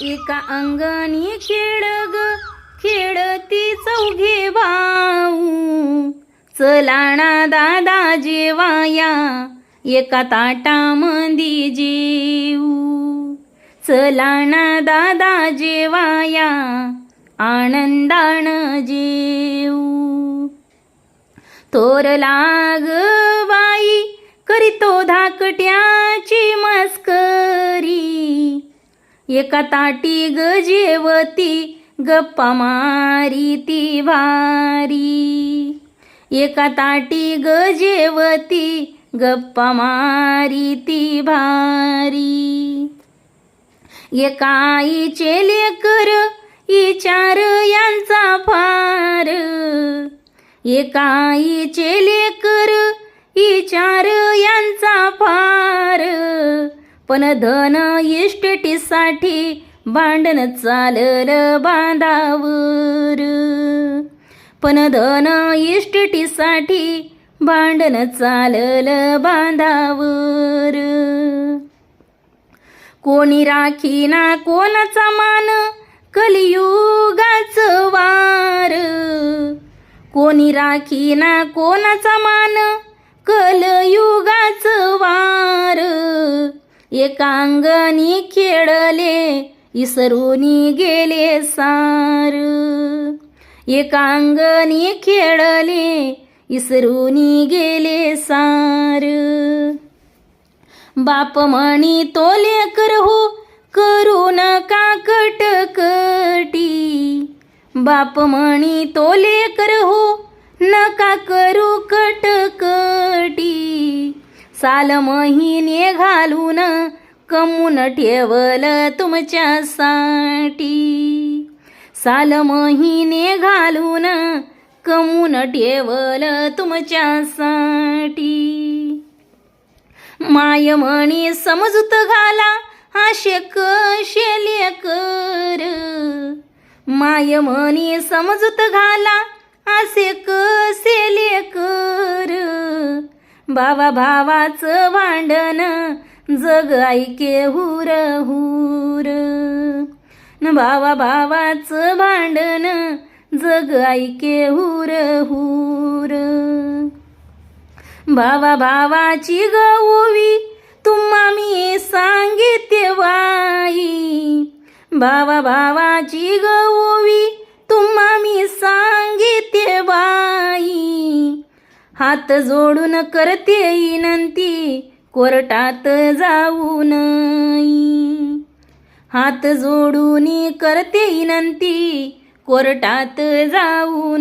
एका अंगणी खेळ ग खेळती चौघे भाऊ. चलाणा दादा जेवाया एका ताटामंदी जेऊ. चलाणा दादा जेवाया आनंदाण जेऊ. तोर लाग बाई करीतो धाकट्या एका ताटी ग जेवती गप्पा मारी ती भारी एका ताटी ग जेवती गप्पा मारी ती भारी. एकाई आईचे लेकर इचार यांचा फार. एकाई आईचे लेकर विचार यांचा पण धन इष्टटीसाठी भांडण चालल बांधावर. पण धन इष्टटीसाठी भांडण चालल बांधावर. कोणी राखी ना कोणाचा मान कलियुगाच वार. कोणी राखी ना कोणाचा मान कलयुगाच वार. एकांगणी खेळले इसरूनी गेले सार. एकांगणी खेळले इसरूनी गेले सार. बाप म्हणी तो लेकर हो करू नका कटकटी. बाप म्हणी तो लेकर हो साल महिने घालून कमून ठेवल तुमच्यासाठी साल महिने घालून कमून ठेवल तुमच्यासाठी माय म्हणी समजूत घाला आशे कशे लेकर? माय म्हणी समजूत घाला असे कसे भावा भावाचं भांडण जग ऐके हुर हुर. न भावा भावाचं भांडण जग ऐके हुर हुर. भावा भावाची गववी तुम्हा मी सांगिते वाई. भावा भावाची गववी तुम्हा मी सांगिते बाई हात जोडून करते विनंती कोर्टात जाऊ नई हात जोडून करते विनंती कोर्टात जाऊ